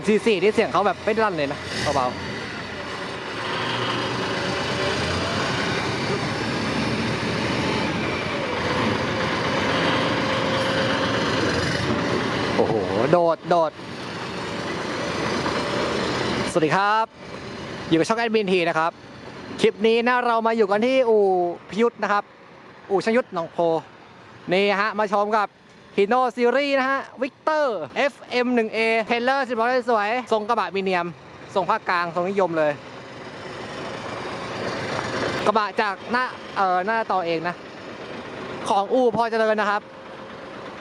ามสี่สี่นี่เสียงเขาแบบไม่ลั่นเลยนะเบาๆโอ้โห โดด โดด สวัสดีครับ อยู่กับช่องแอดมินทีนะครับ คลิปนี้นะเรามาอยู่กันที่อู่พิยุทธนะครับ อู่ชงยุทธหนองโพ นี่ฮะ มาชมกับ ฮิโนซีรีส์นะฮะวิกเตอร์ FM1A เทเลอร์สิบล้อสวยทรงกระบะมีเนียม ทรงภาคกลาง ทรงนิยมเลย กระบะจากหน้าเอ่อหน้าต่อเองนะ ของอู่พอเจริญนะครับ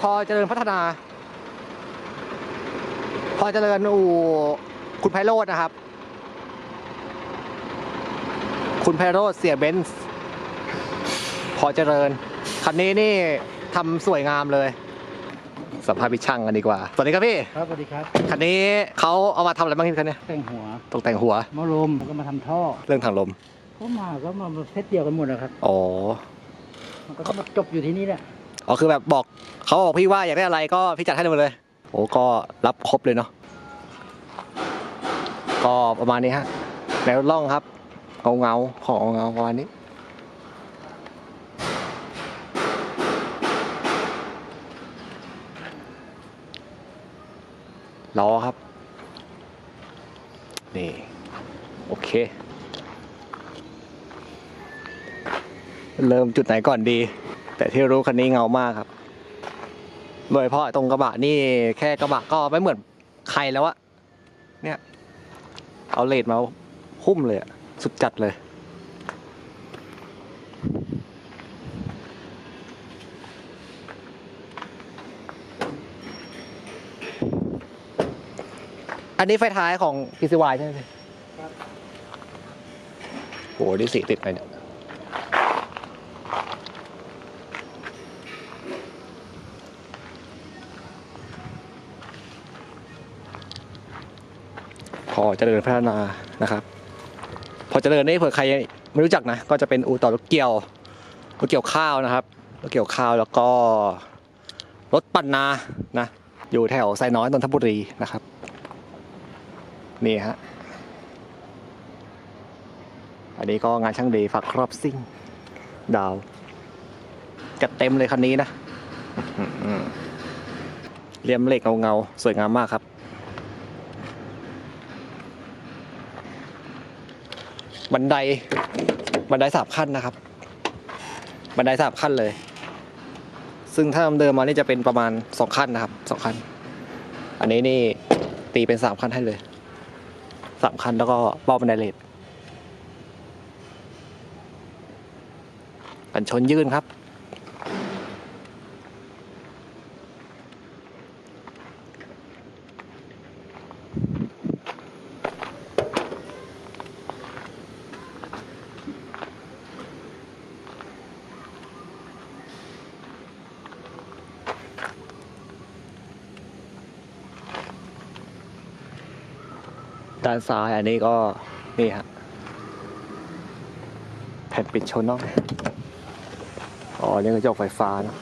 พอเจริญพัฒนา พอเจริญอู่คุณไพโรจน์นะครับ คุณไพโรจน์เสียเบนซ์พอเจริญ คันนี้นี่ทำสวยงามเลย สัมภาษณ์พี่ช่างกันดีกว่า สวัสดีครับพี่ ครับสวัสดีครับ คันนี้เขาเอามาทำอะไรบ้างพี่คันนี้แต่งหัวตกแต่งหัวมะลมแล้วก็มาทำท่อ เรื่องทางลมก็มาก็มาเซตเดียวกันหมดนะครับ อ๋อ มันก็มาจบอยู่ที่นี่แหละ อ๋อคือแบบบอกเขาบอกพี่ว่าอยากได้อะไรก็พี่จัดให้หมดเลย โอ้ก็รับครบเลยเนาะ ก็ประมาณนี้ฮะแนวร่องครับ เงาเงาๆของเงาๆประมาณนี้ ล้อครับ นี่ โอเค เริ่มจุดไหนก่อนดี แต่ที่รู้คันนี้เงามากครับ โดยเฉพาะตรงกระบะนี่แค่กระบะก็ไม่เหมือนใครแล้วอะเนี่ย เอาเลดมาหุ้มเลยอะสุดจัดเลย อันนี้ไฟท้ายของ PCY ใช่ไหมพี่โหนี่สีติดไปเนี่ย พอเจริญพัฒนานะครับ พอเจริญนี่เผื่อใครไม่รู้จักนะ ก็จะเป็นอู่ต่อรถเกี่ยวรถเกี่ยวข้าวนะครับรถเกี่ยวข้าวแล้วก็รถปั่นนานะ อยู่แถวไซน้อยนนทบุรีนะครับ นี่ฮะ อันนี้ก็งานช่างเดีฝากครอบซิ่ง ดาว จัดเต็มเลยคันนี้นะเลียมเหล็กเงาๆ สวยงามมากครับ บันได บันไดสามขั้นนะครับ บันไดสามขั้นเลย ซึ่งถ้าเดิมมานี่จะเป็นประมาณสองขั้นนะครับสองขั้น อันนี้นี่ตีเป็นสามขั้นให้เลย สามขั้นแล้วก็เป้าบันไดเลทกันชนยื่นครับ ด้านซ้ายอันนี้ก็นี่ฮะแผ่นปิดชนเนาะอ๋อนี่กระจกไฟฟ้าเนะ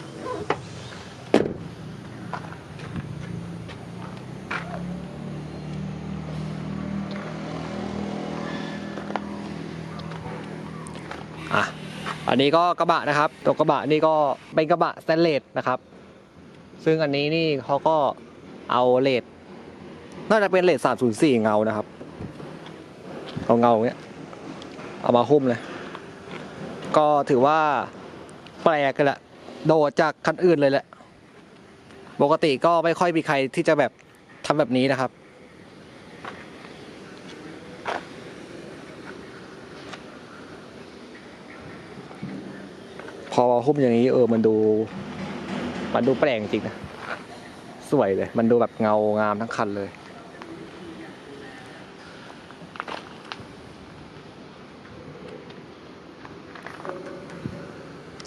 อะอันนี้ก็กระบะนะครับ ตัวกระบะนี่ก็เป็นกระบะสแตนเลสนะครับ ซึ่งอันนี้นี่เขาก็เอาเลด น่าจะเป็นเลทสามศูนย์สี่เงานะครับ เอาเงาเงี้ย เอามาหุ้มเลย ก็ถือว่าแปลกกันแหละ โดดจากคันอื่นเลยแหละ ปกติก็ไม่ค่อยมีใครที่จะแบบทำแบบนี้นะครับพอหุ้มอย่างนี้เออมันดู มันดูแปลกจริงนะ สวยเลย มันดูแบบเงางามทั้งคันเลย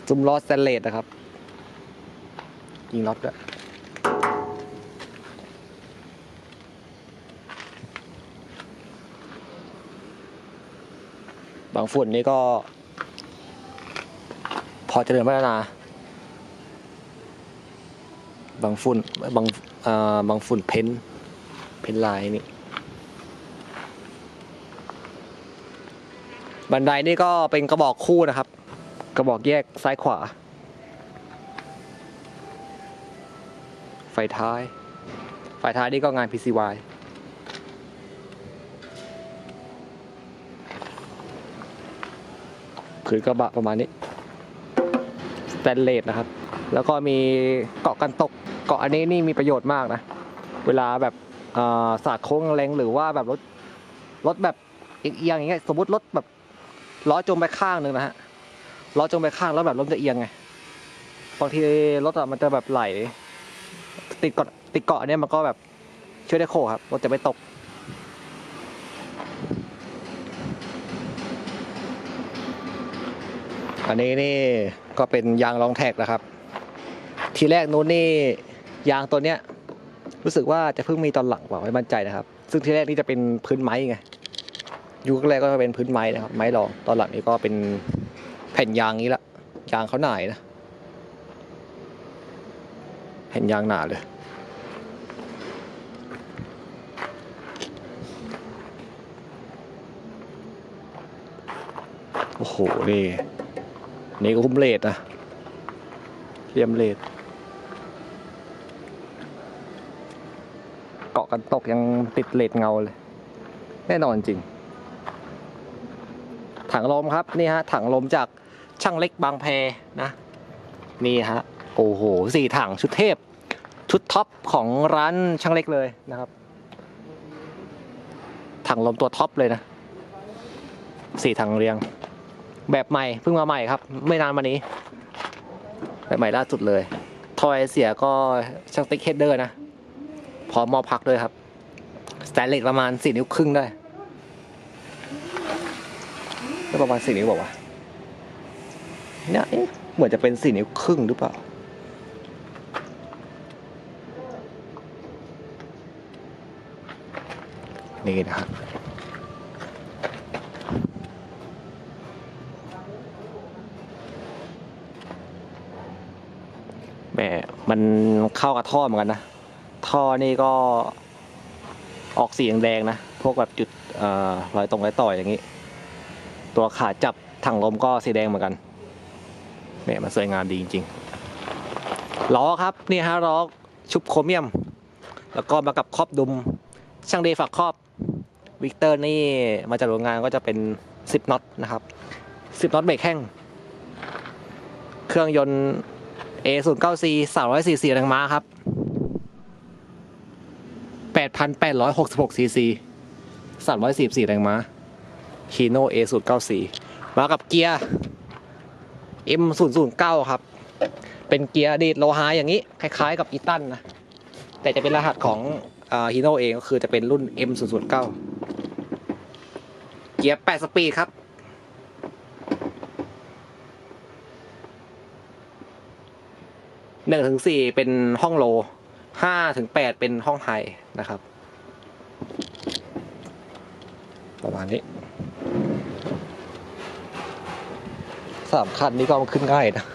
ซุ้มล้อสแตนเลสนะครับ ยิงน็อตด้วยบางฝุ่นนี่ก็ พอเจริญพัฒนาบางฝุ่นบางอ่าบางฝุ่นเพ้นเป็นลายนี่บันไดนี่ก็เป็นกระบอกคู่นะครับ กระบอกแยกซ้ายขวา ไฟท้าย ไฟท้ายนี่ก็งาน PCY ผืนกระบะประมาณนี้สแตนเลสนะครับ แล้วก็มีเกาะกันตก เกาะอันนี้นี่มีประโยชน์มากนะ เวลาแบบสาดโค้งแรงหรือว่าแบบรถรถแบบเอียงอย่างเงี้ยสมมติรถแบบล้อจมไปข้างหนึ่งนะฮะ ล้อจมไปข้างแล้วแบบรถจะเอียงไงบางทีรถอะมันจะแบบไหล ติดเกาะติดเกาะเนี้ยมันก็แบบช่วยได้โคครับรถจะไม่ตกอันนี้นี่ก็เป็นยางรองแท็กนะครับ ทีแรกนู้นนี่ยางตัวเนี้ย รู้สึกว่าจะเพิ่งมีตอนหลังเปล่าไม่มั่นใจนะครับ ซึ่งทีแรกนี่จะเป็นพื้นไม้ไงยุคแรกก็จะเป็นพื้นไม้นะครับ ไม้รองตอนหลังนี้ก็เป็น แผ่นยางนี้ละยางเขาหนานะ แผ่นยางหนาเลยโอ้โห นี่ นี่ก็คุ้มเลดนะเรียมเลดเกาะกันตกยังติดเลดเงาเลย แน่นอนจริง ถังลมครับ นี่ฮะ ถังลมจาก ช่างเล็กบางแพนะ นี่ฮะ โอ้โหสี่ถังชุดเทพ ชุดท็อปของร้านช่างเล็กเลยนะครับ ถังลมตัวท็อปเลยนะสี่ถังเรียง แบบใหม่เพิ่งมาใหม่ครับ ไม่นานมานี้ แบบใหม่ล่าสุดเลย ทอยเสียก็ช่างติ๊กเฮดเดอร์นะ พร้อมมอพักด้วยครับสแตนเลสประมาณสี่นิ้วครึ่งได้ก็ประมาณสี่นิ้วบอกว่า เนี่ยเหมือนจะเป็นสี่นิ้วครึ่งหรือเปล่า นี่นะครับแหมมันเข้ากับท่อเหมือนกันนะ ท่อนี่ก็ออกสีแดงนะ พวกแบบจุดเอ่อรอยตรงรอยต่อยอย่างนี้ ตัวขาจับถังลมก็สีแดงเหมือนกัน แหมมันสวยงามดีจริงๆล้อครับนี่ฮะล้อชุบโครเมียม แล้วก็มากับครอบดุม ช่างเดย์ฝักครอบวิกเตอร์นี่มาจากโรงงานก็จะเป็น 10น็อตนะครับ 10น็อตเบรกแข้ง เครื่องยนต์ A 0 9 C 344แรงม้าครับ 8,866 cc 344แรงม้า Hino A 0 9 C มากับเกียร์ M 0 0 9 ครับ เป็นเกียร์ดีดโลหะอย่างนี้ คล้าย ๆ กับอีตันนะ แต่จะเป็นรหัสของฮีโน่เองก็คือจะเป็นรุ่น M 0 0 9 เกียร์ 8 สปีดครับหนึ่งถึงสี่เป็นห้องโลห้าถึงแปดเป็นห้องไฮนะครับ ประมาณนี้ สามคันนี้ก็ขึ้นง่ายนะ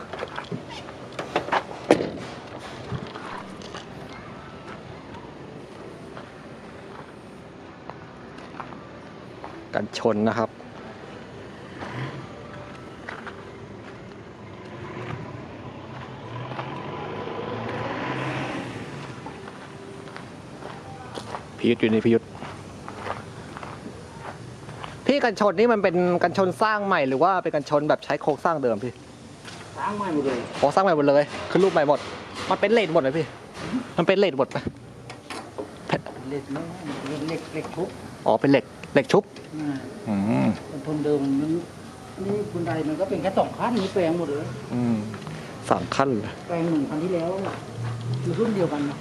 กันชนนะครับพิยุทธอยู่ในพิยุทธ พี่กันชนนี่มันเป็นกันชนสร้างใหม่หรือว่าเป็นกันชนแบบใช้โครงสร้างเดิมพี่สร้างใหม่หมดเลยโครงสร้างใหม่หมดเลยคือรูปใหม่หมด มันเป็นเลดหมดเลยพี่ มันเป็นเลดหมดไหมเหล็กไม่เหล็กเหล็กทุบอ๋อเป็นเหล็กเหล็กชุบอ่าอืมเป็นทนเดิมมันนี่คุณใดมันก็เป็นแค่สองขั้นนี่แปลงหมดเลย อืมสามขั้นเลยแปลงหนึ่งคันที่แล้วคือรุ่นเดียวกันนะ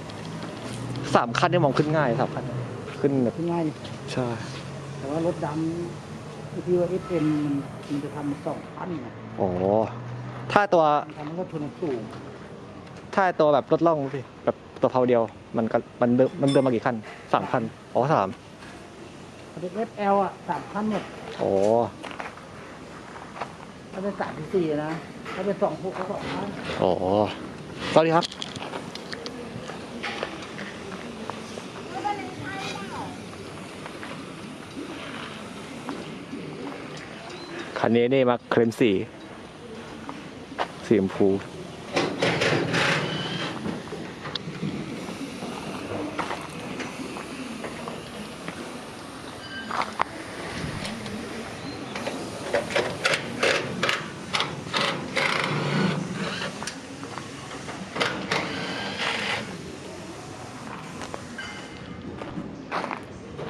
สามขั้นนี่มองขึ้นง่ายสามขั้นขึ้นแบบคือง่ายใช่ แต่ว่ารถดำที่ว่าเอฟเอ็มมันมันจะทำสองขั้นนะโอ้ถ้าตัวมันทำให้รถทนสูงถ้าตัวแบบรถล่องพี่แบบตัวเพาเดียว มันก็มันเดิมมันเดิมมากี่ขั้นสามขั้นอ๋อสามรถเอฟเอลอะสามขั้นหมดโอ้ถ้าเป็นสามที่สี่นะถ้าเป็นสองหกก็สองขั้นโอ้สวัสดีครับ นนี้นี่มาเคลมสีสีชมพู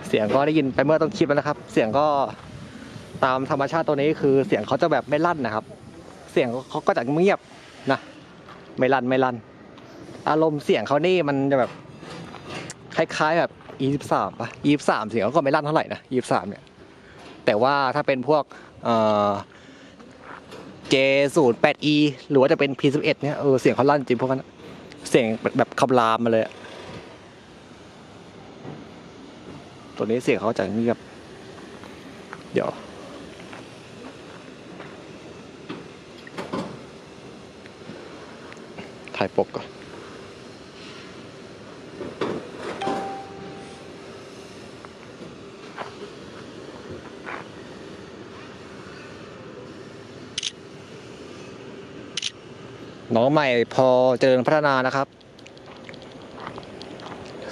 เสียงก็ได้ยินไปเมื่อต้นคลิปแล้วนะครับ เสียงก็ ตามธรรมชาติตัวนี้คือเสียงเขาจะแบบไม่ลั่นนะครับ เสียงเขาก็จะเงียบนะไม่ลั่นไม่ลั่น อารมณ์เสียงเขานี่มันจะแบบคล้ายๆแบบ E23 ป่ะ E23 เสียงเขาก็ไม่ลั่นเท่าไหร่นะ E23 เนี่ย แต่ว่าถ้าเป็นพวกเอ่อ J08E หรือว่าจะเป็น P11 เนี่ยเออเสียงเขาลั่นจริงพวกนั้นเสียงแบบคำรามมาเลย ตัวนี้เสียงเขาจะเงียบ เดี๋ยว ถ่ายปกก่อนน้องใหม่พอเจริญพัฒนานะครับ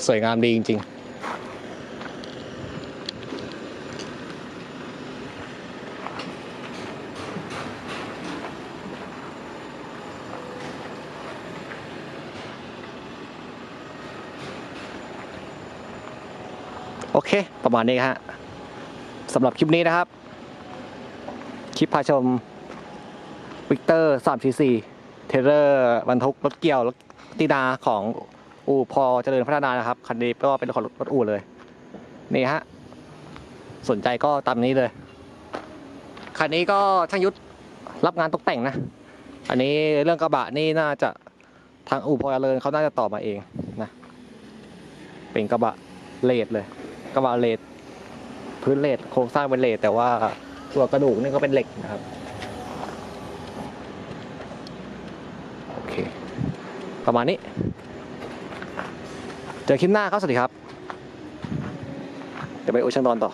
สวยงามดีจริง ๆ เค ประมาณนี้ฮะสำหรับคลิปนี้นะครับ คลิปพาชมวิกเตอร์3 4 4เทเลอร์บรรทุกรถเกี่ยวรถตีนาของอู่พอเจริญพัฒนานะครับ คันนี้ก็เป็นของรถอู่เลย นี่ฮะ สนใจก็ตามนี้เลย คันนี้ก็ช่างยุทธรับงานตกแต่งนะ อันนี้เรื่องกระบะนี่น่าจะทางอู่พอเจริญเขาน่าจะตอบมาเองนะ เป็นกระบะเลดเลย กระบะเลทพื้นเลทโครงสร้างเป็นเลทแต่ว่าตัวกระดูกนี่ก็เป็นเหล็กนะครับโอเคประมาณนี้เจอคลิปหน้าครับสวัสดีครับเดี๋ยวไปโอชังดอนต่อ